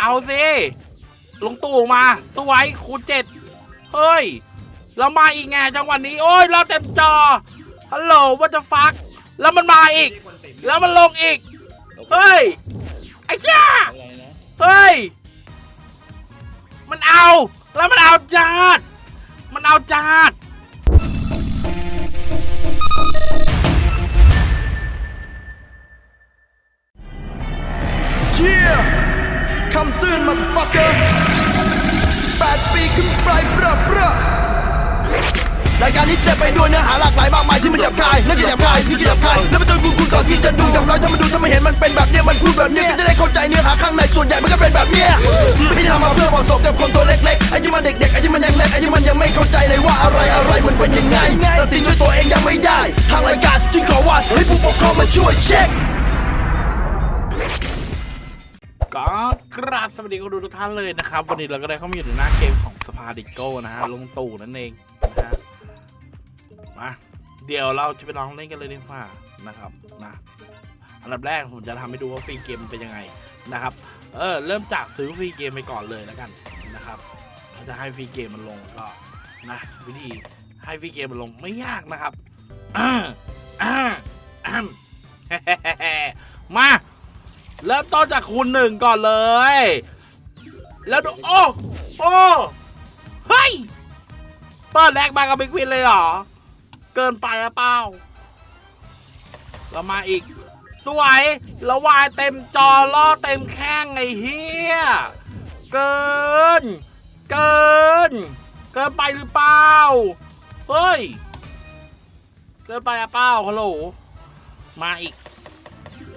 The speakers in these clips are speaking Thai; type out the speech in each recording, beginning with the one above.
เอาสิลงตู่มา สวยคูณเจ็ดเฮ้ยแล้วมาอีกไงจังหวะนี้ โอ้ย เราเต็มจอ ฮัลโหลวัตฟัก แล้วมันมาอีก แล้วมันลงอีก เฮ้ย ไอ้เจ้าอะไรนะเฮ้ย มันเอา แล้วมันเอาจาดมันเอาจาด คำเตือนมาฟักเกอร์แปดปีขึ้นไปเบ้อเบ้อรายการนี้เต็มไปด้วยเนื้อหาหลากหลายมากมายที่มันหยาบคายนั่นก็หยาบคายนี่ก็หยาบคายแล้วมันต้องกูกูก่อนที่จะดูอย่างน้อยถ้ามันดูถ้ามันเห็นมันเป็นแบบเนี้ยมันพูดแบบเนี้ยก็จะได้เข้าใจเนื้อหาข้างในส่วนใหญ่มันก็เป็นแบบเนี้ยไม่ได้ทำมาเพื่อเหมาะสมกับคนตัวเล็กๆไอ้ที่มันเด็กๆไอ้ที่มันยังเล็กไอ้ที่มันยังไม่เข้าใจเลยว่าอะไรอะไรมันเป็นยังไงตัดสินด้วยตัวเองยังไม่ได้ ทางรายการจึงขอว่าให้ผู้ปกครองมาช่วยเช็ค ก็กราบสวัสดีคุณดูทุกท่านเลยนะครับ วันนี้เราก็ได้เข้ามาอยู่ในหน้าเกมของสภาดิโก้นะฮะลงตู่นั่นเองนะฮะมาเดี๋ยวเราจะไปลองเล่นกันเลยดีกว่านะครับนะอันดับแรกผมจะทำให้ดูว่าฟรีเกมมันเป็นยังไงนะครับ เออเริ่มจากซื้อฟรีเกมไปก่อนเลยแล้วกันนะครับถ้าจะให้ฟรีเกมมันลงก็นะวิธีให้ฟรีเกมมันลงไม่ยากนะครับอ่าอ่าอ่ามา เริ่มต้นจากคูณหนึ่งก่อนเลย แล้วดูโอ้โอ้เฮ้ยเปิดแรกมากับบิ๊กวินเลยเหรอ เกินไปอะเป้าเรามาอีก สวยแล้ววายเต็มจอล่อเต็มแข้งไอ้เฮียเกิน เกิน เกินไปหรือเปล่า เฮ้ย เกินไปอะเป้าฮัลโหลมาอีก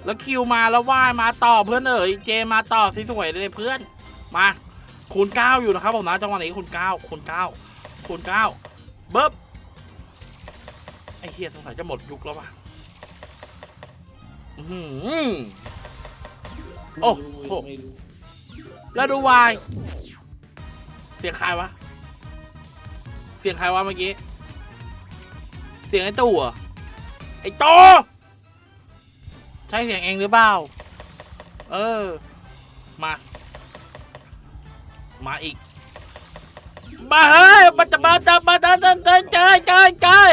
แล้วคิวมาแล้วว่ายมาต่อเพื่อนเอ๋ยเจมาต่อสิสวยเลยเพื่อน มาคูณเก้าอยู่นะครับผมนะจังหวะนี้คูณเก้าคูณเก้าคูณเก้าเบิบไอ้เฮียสงสัยจะหมดยุคแล้วว่ะอื้อโอ้โหแล้วดูวาย เสียงใครวะ เสียงใครวะเมื่อกี้ เสียงไอ้ตู่เหรอไอ้โต ใช่เสียงเองหรือเปล่า เออ มา มาอีก มาเฮ้ยมาจะมาจะมาจะจะจะเจยเจยเจย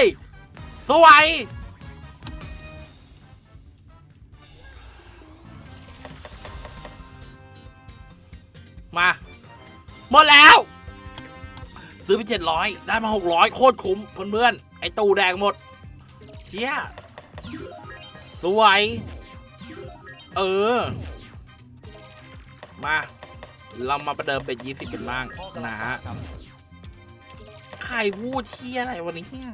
สวยมา หมดแล้ว ซื้อไปเจ็ดร้อยได้มาหกร้อยโคตรคุ้มเพื่อนๆไอตู้แดงหมด เชี่ยสวย เออ มา เรามาประเดิมเป็นยี่สิบเป็นล่างนะฮะใครพูดเที่ยอะไรวันนี้เนี่ย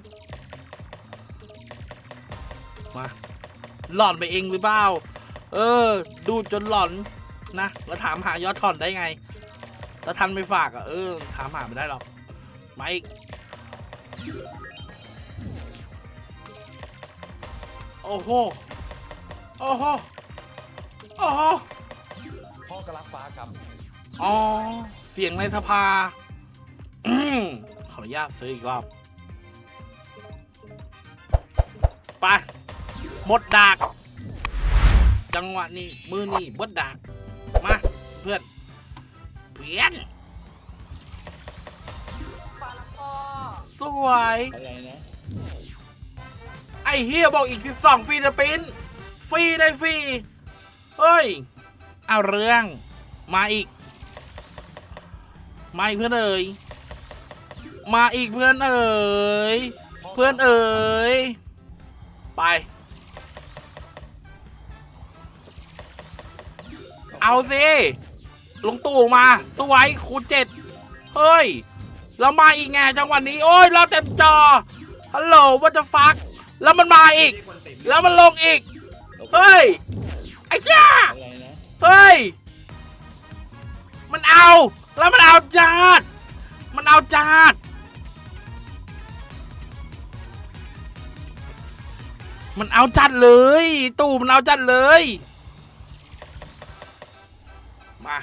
มาหลอนไปเองหรือเปล่า เออ ดูจนหลอนนะแล้วถามหายอดถอนได้ไง แล้วทันไม่ฝากอะ เออ ถามหาไม่ได้หรอกมาอีกโอ้โห โอ้โห โอ้โหพ่อกระลักฟ้าครับ อ๋อ เสียงในสภา อืมขออนุญาตซื้ออีกรอบ ไป หมดดาก จังหวะนี้ มือนี่บดดาก มา เพื่อน เพี้ยนสวย อะไรนะไอ้เฮียบอกอีก 12ฟรีสปินฟรีได้ฟรี เฮ้ย เอาเรื่อง มาอีก มาอีกเพื่อนเอ๋ยมาอีกเพื่อนเอ๋ยเพื่อนเอ๋ยไป เอาสิลงตู่มา สวยคูณเจ็ดเฮ้ย แล้วมาอีกไงจังหวะนนี้ โอ้ย เราเต็มจอ ฮัลโหลวัตฟัก แล้วมันมาอีก แล้วมันลงอีก เฮ้ย เจ้าอะไรนะเฮ้ย มันเอา แล้วมันเอาจาดมันเอาจาดมันเอาจัดเลย ตู่มันเอาจัดเลย มา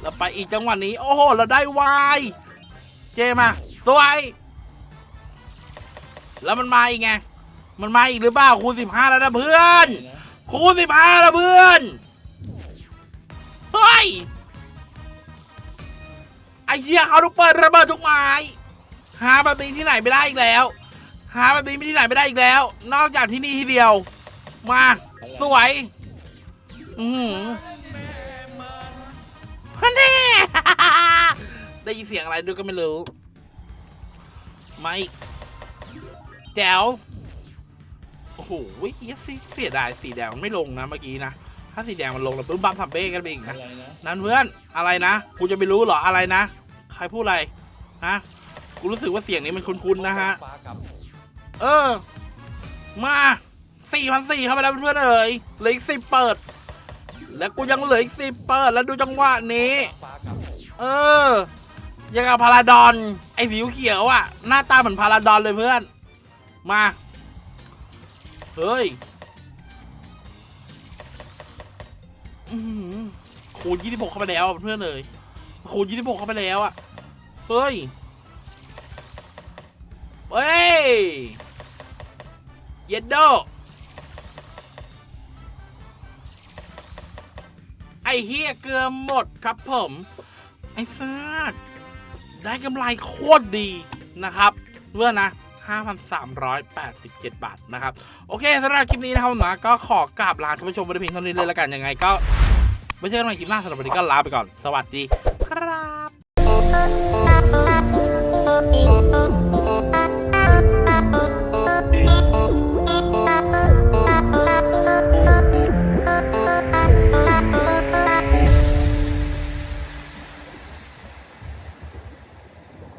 เราไปอีกจังหวะนี้ โอ้โห เราได้วาย เจมา สวย แล้วมันมาอีกไง มันมาอีกหรือเปล่าคูณสิบห้าแล้วนะเพื่อน คูณสิบห้าล้วเพื่อน เฮ้ย ไอ้เหี้ยเขาต้องเปิดระเบิดทุกไม้ หาแบบนี้ที่ไหนไม่ได้อีกแล้ว หาแบบนี้ที่ไหนไม่ได้อีกแล้ว นอกจากที่นี่ที่เดียว มา สวย อือหือฮันเน่ได้ยินเสียงอะไรด้วยก็ไม่รู้ ไม่ แจ๋ว หเหี้ยเสียดายสีแดงมันไม่ลงนะเมื่อกี้นะ ถ้าสีแดงมันลงแล้วปุ๊บบัมทำเบ้กันไปอีกนะอะไรนะนั่นเพื่อนอะไรนะ กูจะไปรู้เหรออะไรนะ ใครพูดอะไรฮะกูรู้สึกว่าเสียงนี้มันคุ้นๆนะฮะฟ้ากับเออ มาสี่พันสี่เข้าไปแล้วเพื่อนๆเอ๋ยเหลืออีกสิบเปิด แล้วกูยังเหลืออีกสิบเปิดแล้วดูจังหวะนี้ฟ้ากับเออ ยังกับพาราดอน ไอ้สีเขียวอะ หน้าตาเหมือนพาราดอนเลยเพื่อน มา เฮ้ยคูณยี่สิบหกเข้าไปแล้วเพื่อนเลยคูณยี่สิบหกเข้าไปแล้วอะ เฮ้ย เฮ้ย เย็ดโดไอเฮียเกลือหมดครับผม ไอ้ซากได้กำไรโคตรดีนะครับ เพื่อนนะ 5,387 บาทนะครับ โอเคสำหรับคลิปนี้นะครับหมนะก็ขอกราบลาท่านผู้ชมไปเพียงเท่านี้เลยละกันยังไงก็ไม่เจอกันใหม่คลิปหน้าสำหรับวันนี้ก็ลาไปก่อน สวัสดีครับ